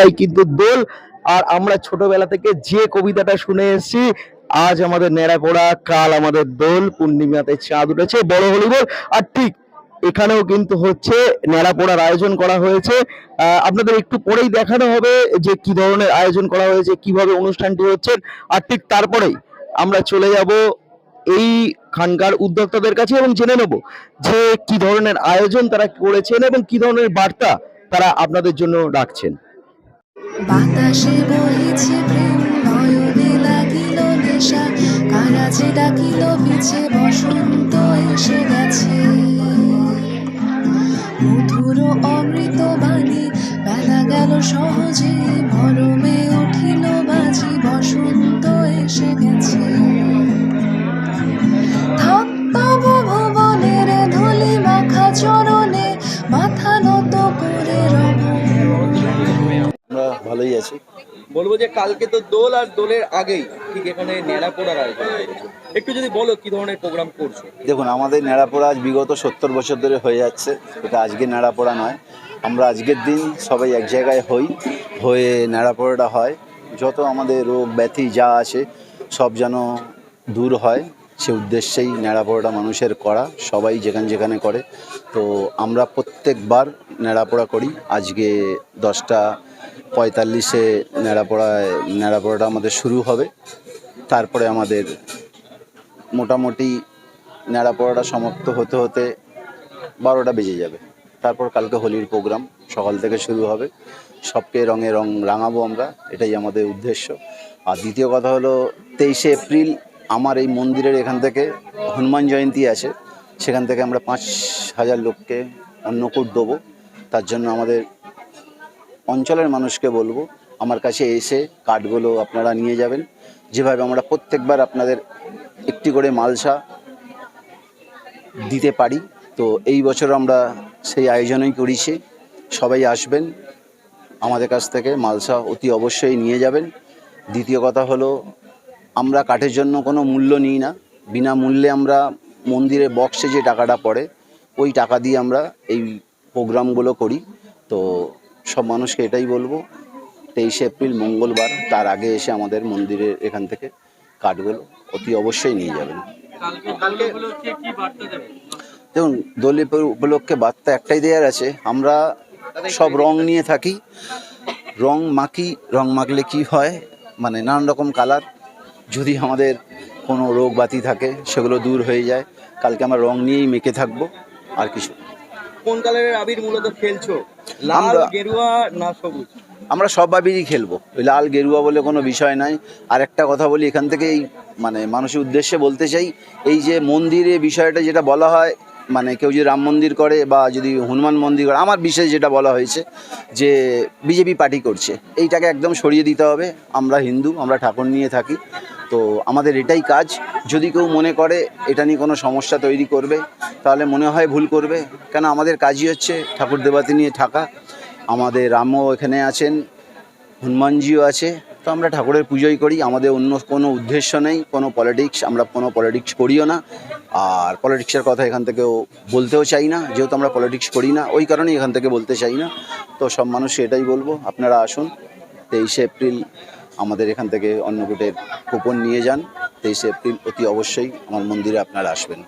সকালবেলায় কিন্তু দোল। আর আমরা ছোটবেলা থেকে যে কবিতাটা শুনে এসেছি, আজ আমাদের ন্যাড়াপোড়া কাল আমাদের দোল, পূর্ণিমাতে চাঁদ উঠেছে, বড় হলি বল আর ঠিক এখানেও কিন্তু হচ্ছে ন্যাড়াপোড়ার আয়োজন করা হয়েছে। আপনাদের একটু পরেই দেখানো হবে যে কি ধরনের আয়োজন করা হয়েছে, কীভাবে অনুষ্ঠানটি হচ্ছে। আর ঠিক তারপরেই আমরা চলে যাব এই খানকার উদ্যোক্তাদের কাছে এবং জেনে নেব যে কি ধরনের আয়োজন তারা করেছেন এবং কি ধরনের বার্তা তারা আপনাদের জন্য রাখছেন। বাতাসে বহিছে প্রেম, নয়নে লাগিল নেশা। কারাজে ডাকিল পিছে, বসন্ত এসে গেছে। মধুর অমৃত বাণী, বেলা গেল সহজে। ভালোই আছি। বলব যে কালকে তো দোল আর দোলের আগেই ঠিক এখানে ন্যাড়া পোড়ার আয়োজন একটু যদি বলো কি ধরনের প্রোগ্রাম করছ? দেখুন আমাদের নেড়াপোড়া আজ বিগত সত্তর বছর ধরে হয়ে যাচ্ছে। এটা আজকে নেড়াপোড়া নয়। আমরা আজকের দিন সবাই এক জায়গায় হই হয়ে নেড়াপোড়াটা হয়। যত আমাদের রোগ ব্যাধি যা আছে সব যেন দূর হয়। সে উদ্দেশ্যেই নেড়াপোড়াটা মানুষের করা, সবাই যেখানে যেখানে করে। তো আমরা প্রত্যেকবার নেড়াপোড়া করি। আজকে দশটা পঁয়তাল্লিশে নেড়াপোড়ায় নেড়াপোড়াটা আমাদের শুরু হবে। তারপরে আমাদের মোটামুটি ন্যাড়া সমাপ্ত হতে হতে বারোটা বেজে যাবে। তারপর কালকে হোলির প্রোগ্রাম সকাল থেকে শুরু হবে। সবকে রঙে রং রাঙাবো আমরা, এটাই আমাদের উদ্দেশ্য। আর দ্বিতীয় কথা হলো তেইশে এপ্রিল আমার এই মন্দিরের এখান থেকে হনুমান জয়ন্তী আছে। সেখান থেকে আমরা পাঁচ হাজার লোককে অন্নকূট দেবো। তার জন্য আমাদের অঞ্চলের মানুষকে বলব, আমার কাছে এসে কার্ডগুলো আপনারা নিয়ে যাবেন। যেভাবে আমরা প্রত্যেকবার আপনাদের একটি করে মালসা দিতে পারি, তো এই বছর আমরা সেই আয়োজনই করেছি। সবাই আসবেন, আমাদের কাছ থেকে মালসা অতি অবশ্যই নিয়ে যাবেন। দ্বিতীয় কথা হলো আমরা কাঠের জন্য কোনো মূল্য নিই না। বিনামূল্যে আমরা মন্দিরে বক্সে যে টাকাটা পড়ে ওই টাকা দিয়ে আমরা এই প্রোগ্রামগুলো করি। তো সব মানুষকে এটাই বলব তেইশে এপ্রিল মঙ্গলবার তার আগে এসে আমাদের মন্দিরের এখান থেকে কাঠগুলো অতি অবশ্যই নিয়ে যাবেন। দেখুন দোলে উপলক্ষে বার্তা একটাই দেওয়ার আছে। আমরা সব রং নিয়ে থাকি। রং মাখি রং মাখলে কি হয়? মানে নানান রকম কালার যদি আমাদের কোনো রোগ বাতি থাকে সেগুলো দূর হয়ে যায়। কালকে আমরা রং নিয়েই মেখে থাকব আর কিছু। কোন কালারের আবির মূলত খেলছো? লাল গেরুয়া না সবুজ? আমরা সব আবিরই খেলব। ওই লাল গেরুয়া বলে কোনো বিষয় নাই। আর একটা কথা বলি এখান থেকেই মানে মানুষের উদ্দেশ্যে বলতে চাই এই যে মন্দিরে বিষয়টা যেটা বলা হয় মানে কেউ যদি রাম মন্দির করে বা যদি হনুমান মন্দির করে আমার বিশেষ যেটা বলা হয়েছে যে বিজেপি পার্টি করছে। এইটাকে একদম সরিয়ে দিতে হবে। আমরা হিন্দু আমরা ঠাকুর নিয়ে থাকি। তো আমাদের এটাই কাজ। যদি কেউ মনে করে এটা নিয়ে কোনো সমস্যা তৈরি করবে, তাহলে মনে হয় ভুল করবে। কেন আমাদের কাজই হচ্ছে ঠাকুর দেবতা নিয়ে থাকা। আমাদের রামও এখানে আছেন, হনুমানজিও আছে। তো আমরা ঠাকুরের পুজোই করি, আমাদের অন্য কোনো উদ্দেশ্য নেই, কোনো পলিটিক্স আমরা কোনো পলিটিক্স করিও না। আর পলিটিক্সের কথা এখান থেকেও বলতেও চাই না, যেহেতু আমরা পলিটিক্স করি না, ওই কারণেই এখান থেকে বলতে চাই না। তো সব মানুষ এটাই বলব, আপনারা আসুন, তেইশে এপ্রিল আমাদের এখান থেকে অন্নকূটের কুপন নিয়ে যান। তেইশে এপ্রিল অতি অবশ্যই আমার মন্দিরে আপনারা আসবেন।